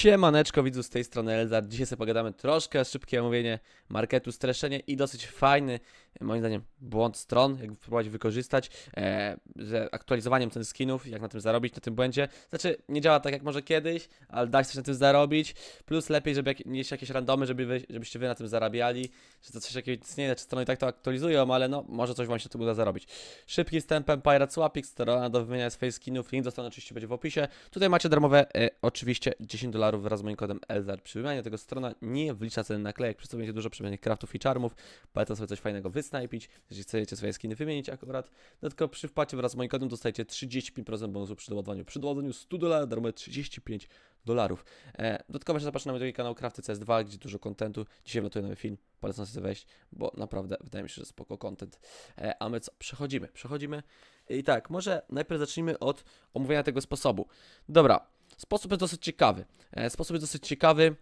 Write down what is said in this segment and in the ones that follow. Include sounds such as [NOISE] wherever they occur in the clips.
Siemaneczko widzu z tej strony Elzar. Dzisiaj sobie pogadamy troszkę, szybkie omówienie marketu, streszczenie i dosyć fajny, moim zdaniem, błąd stron, jak próbować wykorzystać, e, z aktualizowaniem ten skinów, jak na tym zarobić, na tym błędzie. Znaczy, nie działa tak jak może kiedyś, ale da się coś na tym zarobić, plus lepiej, żeby jak, mieć jakieś randomy, żeby wy, żebyście wy na tym zarabiali, że to coś jakiegoś istnieje, czy strony i tak to aktualizują, ale no, może coś wam się tu uda zarobić. Szybkim wstępem Pirate Swapik, strona do wymieniania swoich skinów, link do strony oczywiście będzie w opisie. Tutaj macie darmowe, e, oczywiście 10 dolarów wraz z moim kodem ELZAR. Przy wymianie tego strona nie wlicza ceny naklejek, przez co będzie dużo przemiennych craftów i charmów. Polecam sobie coś fajnego wysnajpić, jeżeli chcecie swoje skiny wymienić akurat. Dodatkowo przy wpłacie wraz z moim kodem dostajecie 35% bonusu przy doładowaniu. Przy doładowaniu 100 dolarów, darmowe 35 dolarów. E, dodatkowo jeszcze zapraszam na mój drugi kanał Crafty CS2, gdzie dużo kontentu. Dzisiaj notuję nowy film, polecam sobie wejść, bo naprawdę wydaje mi się, że spoko content. E, a my co? Przechodzimy, przechodzimy. I tak, może najpierw zacznijmy od omówienia tego sposobu. Dobra, sposób jest dosyć ciekawy. E, Sposób jest dosyć ciekawy.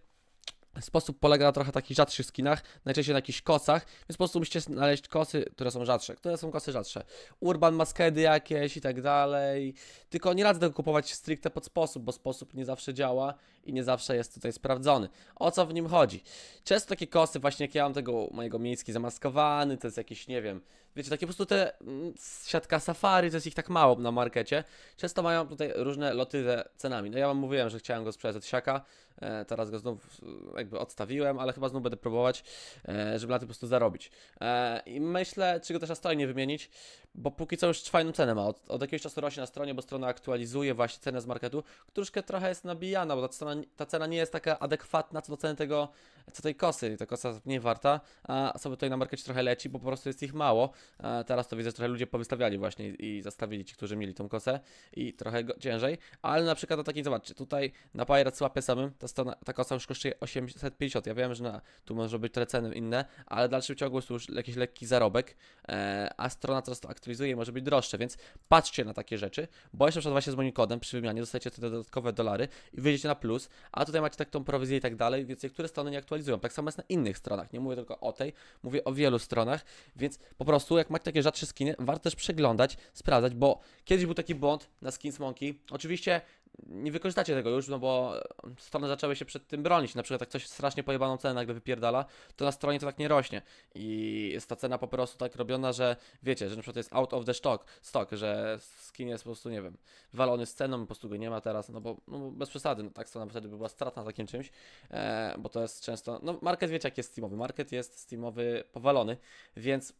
Sposób polega na trochę takich rzadszych skinach, najczęściej na jakichś kosach, więc po prostu musicie znaleźć kosy, które są rzadsze. Które są kosy rzadsze? Urban Maskedy jakieś i tak dalej. Tylko nie radzę tego kupować stricte pod sposób, bo sposób nie zawsze działa i nie zawsze jest tutaj sprawdzony. O co w nim chodzi? Często takie kosy, właśnie jak ja mam tego mojego miejski zamaskowany, to jest jakiś, nie wiem, wiecie, takie po prostu te mm, siatka safari, to jest ich tak mało na markecie. Często mają tutaj różne loty ze cenami. No ja wam mówiłem, że chciałem go sprzedać od siaka, e, teraz go e, jakby odstawiłem, ale chyba znów będę próbować, e, żeby na tym po prostu zarobić. E, I myślę, czy go też na stronie nie wymienić, bo póki co już fajną cenę ma. Od, od jakiegoś czasu rośnie na stronie, bo strona aktualizuje właśnie cenę z marketu, troszkę trochę jest nabijana, bo ta cena, ta cena nie jest taka adekwatna co do ceny tego, co tej kosy. Ta kosa mniej warta, a sobie tutaj na markecie trochę leci, bo po prostu jest ich mało. A teraz to widzę, że trochę ludzie powystawiali właśnie i, zastawili ci, którzy mieli tą kosę i trochę ciężej. Ale na przykład na takiej, zobaczcie, tutaj na Pirate Swapie samym ta, strona, ta kosa już kosztuje 850. Ja wiem, że na, tu może być trochę ceny inne, ale w dalszym ciągu jest już jakiś lekki zarobek, e, a strona coraz to aktualizuje i może być droższe, więc patrzcie na takie rzeczy, bo jeszcze przykład właśnie z moim kodem przy wymianie dostajecie te dodatkowe dolary i wyjdziecie na plus, a tutaj macie tak tą prowizję i tak dalej, więc niektóre strony nie aktualizują. Tak samo jest na innych stronach, nie mówię tylko o tej, mówię o wielu stronach, więc po prostu jak macie takie rzadsze skiny, warto też przeglądać, sprawdzać, bo kiedyś był taki błąd na Skins Monkey. Oczywiście nie wykorzystacie tego już, no bo strony zaczęły się przed tym bronić. Na przykład jak coś strasznie pojebaną cenę nagle wypierdala, to na stronie to tak nie rośnie. I jest ta cena po prostu tak robiona, że wiecie, że na przykład jest out of the stock, stock że skin jest po prostu, nie wiem, walony z ceną, po prostu go nie ma teraz, no bo, no bez przesady, no tak strona wtedy by była stratna takim czymś, e, bo to jest często, no market wiecie jak jest steamowy, market jest steamowy powalony, więc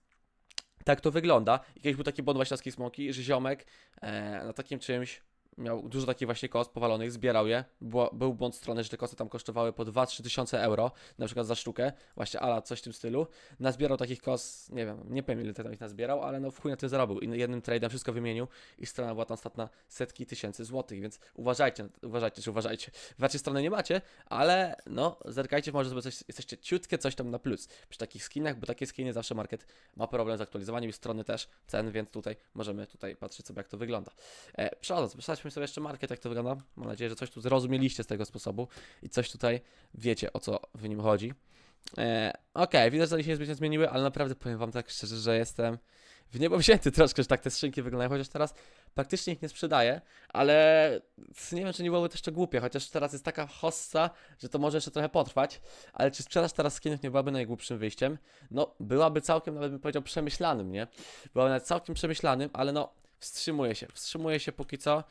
tak to wygląda. I kiedyś był taki błąd właśnie na Smoki, że ziomek e, na takim czymś miał dużo takich właśnie kos powalonych, zbierał je. Było, był błąd strony, że te kosy tam kosztowały po 2-3 tysiące euro, na przykład za sztukę, właśnie ala coś w tym stylu. Nazbierał takich kos, nie wiem, nie powiem ile tam ich nazbierał, ale no w chuj na tym zarobił. I jednym trade'em wszystko wymienił i strona była tam statna setki tysięcy złotych, więc uważajcie, uważajcie, czy uważajcie. Wy raczej strony nie macie, ale no zerkajcie, może sobie coś, jesteście ciutkie coś tam na plus przy takich skinach, bo takie skiny zawsze market ma problem z aktualizowaniem i strony też cen, więc tutaj możemy tutaj patrzeć sobie jak to wygląda. E, przechodząc, przejdźmy sobie jeszcze market, jak to wygląda. Mam nadzieję, że coś tu zrozumieliście z tego sposobu i coś tutaj wiecie, o co w nim chodzi. E, Okej, widać, że się zbytnio zmieniły, ale naprawdę powiem wam tak szczerze, że jestem w niebo wzięty [LAUGHS] troszkę, że tak te skrzynki wyglądają, chociaż teraz praktycznie ich nie sprzedaję, ale nie wiem, czy nie byłoby to jeszcze głupie, chociaż teraz jest taka hossa, że to może jeszcze trochę potrwać, ale czy sprzedaż teraz skinów nie byłaby najgłupszym wyjściem? No, byłaby całkiem, nawet bym powiedział, przemyślanym, nie? Byłaby nawet całkiem przemyślanym, ale no, wstrzymuję się, wstrzymuję się póki co.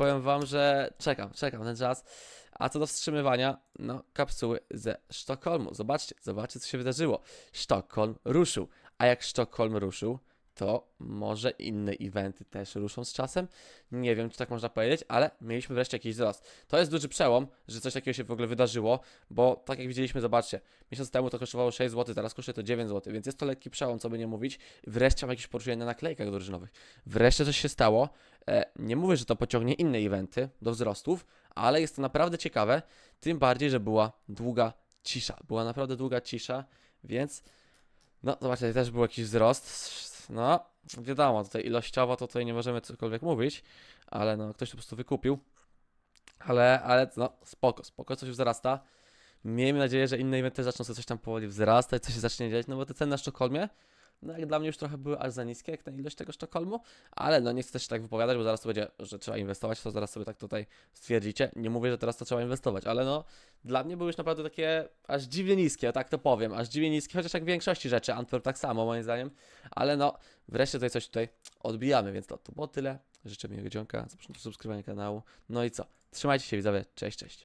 Powiem wam, że czekam, czekam ten czas. A co do wstrzymywania, no, kapsuły ze Sztokholmu. Zobaczcie, zobaczcie, co się wydarzyło. Sztokholm ruszył. A jak Sztokholm ruszył, to może inne eventy też ruszą z czasem. Nie wiem, czy tak można powiedzieć, ale mieliśmy wreszcie jakiś wzrost. To jest duży przełom, że coś takiego się w ogóle wydarzyło, bo tak jak widzieliśmy, zobaczcie, miesiąc temu to kosztowało 6 zł, teraz kosztuje to 9 zł, więc jest to lekki przełom, co by nie mówić. Wreszcie mam jakieś poruszenie na naklejkach drużynowych. Wreszcie coś się stało. E, nie mówię, że to pociągnie inne eventy do wzrostów, ale jest to naprawdę ciekawe, tym bardziej, że była długa cisza. Była naprawdę długa cisza, więc no, zobaczcie, też był jakiś wzrost. No, wiadomo, tutaj ilościowo to tutaj nie możemy cokolwiek mówić, ale no, ktoś to po prostu wykupił. Ale, ale no, spoko, spoko, coś wzrasta. Miejmy nadzieję, że inne eventy zaczną sobie coś tam powoli wzrastać, coś się zacznie dziać, no bo te ceny na Sztokholmie no jak dla mnie już trochę były aż za niskie, jak na ilość tego Sztokholmu, ale no nie chcę się tak wypowiadać, bo zaraz to będzie, że trzeba inwestować, to zaraz sobie tak tutaj stwierdzicie. Nie mówię, że teraz to trzeba inwestować, ale no dla mnie były już naprawdę takie aż dziwnie niskie, tak to powiem, aż dziwnie niskie, chociaż jak w większości rzeczy, Antwerp tak samo moim zdaniem, ale no wreszcie tutaj coś tutaj odbijamy, więc to, to było tyle. Życzę miłego dzionka, zapraszam do subskrybowania kanału. No i co? Trzymajcie się widzowie, cześć, cześć.